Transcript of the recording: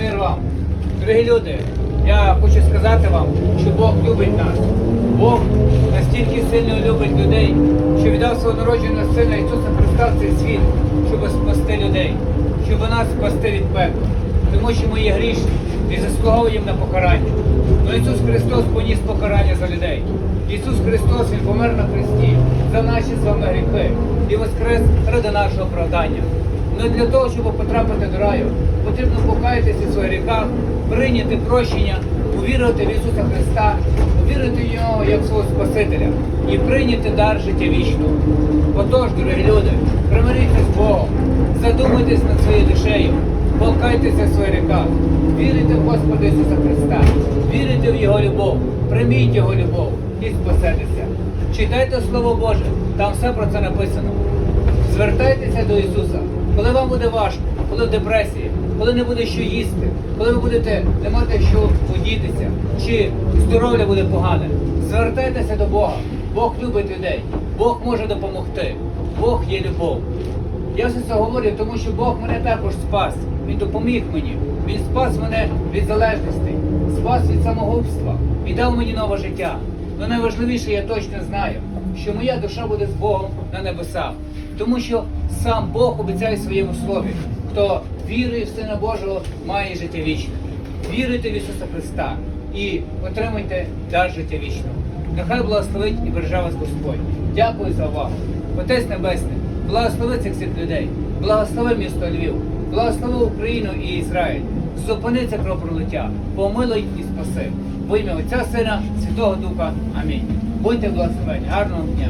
Мир вам. Дорогі люди, я хочу сказати вам, що Бог любить нас. Бог настільки сильно любить людей, що віддав свого народженого сина Ісуса Христа в цей світ, щоб спасти людей, щоб нас спасти від пекла. Тому що ми є грішні і заслуговуємо на покарання. Но Ісус Христос поніс покарання за людей. Ісус Христос Він помер на Христі за наші з вами гріхи і воскрес ради нашого оправдання. Ну для того, щоб потрапити до раю, потрібно покаятися в своїх гріхах, прийняти прощення, увірувати в Ісуса Христа, увірити в Нього як свого Спасителя і прийняти дар життя вічного. Отож, дорогі люди, примиріться з Богом, задумайтесь над своєю душею, покайтеся в своїх гріхах, вірите в Господа Ісуса Христа, вірите в Його любов, прийміть Його любов і спасетеся. Читайте Слово Боже, там все про це написано. Звертайтеся до Ісуса, коли вам буде важко, коли в депресії, коли не буде що їсти, коли ви будете не мати що подітися, чи здоров'я буде погане. Звертайтеся до Бога. Бог любить людей, Бог може допомогти, Бог є любов. Я все це говорю, тому що Бог мене також спас. Він допоміг мені. Він спас мене від залежностей, спас від самогубства і дав мені нове життя. Но найважливіше, я точно знаю, що моя душа буде з Богом на небесах, тому що сам Бог обіцяє в своєму слові, хто вірує в Сина Божого, має життя вічне. Віруйте в Ісуса Христа і отримуйте дар життя вічного. Нехай благословить і береже вас Господь. Дякую за увагу. Отець Небесний, благослови цих всіх людей, благослови місто Львів, благослови Україну і Ізраїль. Зупини це кровопролиття, помилуй і спаси. В ім'я Отця Сина, Святого Духа. Амінь. Будьте благословені. Гарного дня.